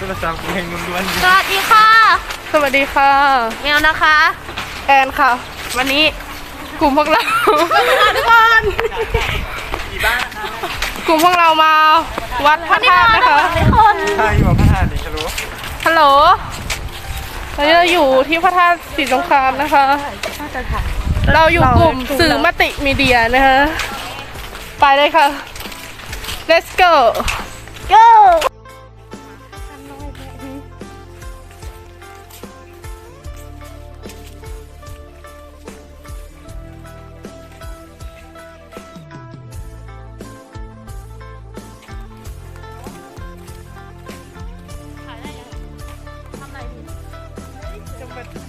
โทรศัพท์เพลงล้วนสวัสดีค่ะสวัสดีค่ะ เมลนะคะ แอนค่ะ วันนี้กลุ่มพวกเรา ทุกคนกลุ่มพวกเรามาวัดพระธาตุนะคะ ทุกคนๆใช่บอกพระธาตุนี่ฮัลโหลฮัลโหลตอนนี้เราอยู่ที่พระธาตุศรีสงครามนะคะ เราอยู่กลุ่มสื่อมติมีเดียนะคะ ไปเลยค่ะ let's go go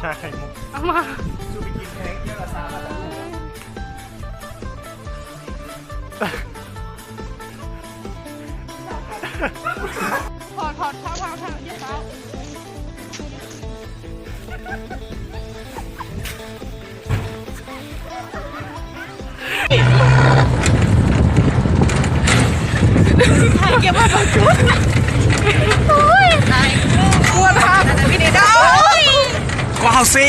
ชาไข่มุกเอามาชูไปกินแพงเยอะละสามละถอดถอดเท้าเท้าเท้าเยียเท้าถ่ายเก็บมาก่อนชุดโอ้ยกลัวทางพี่นิดา ว้าว สิ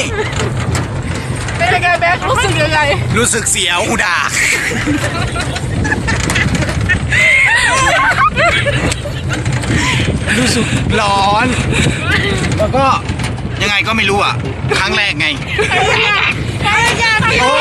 เป็นยังไงแบ๊กรู้สึกยังไงรู้สึกเสียวอุดารู้สึกร้อน แล้วก็ยังไงก็ไม่รู้อะ ครั้งแรกไง โอ้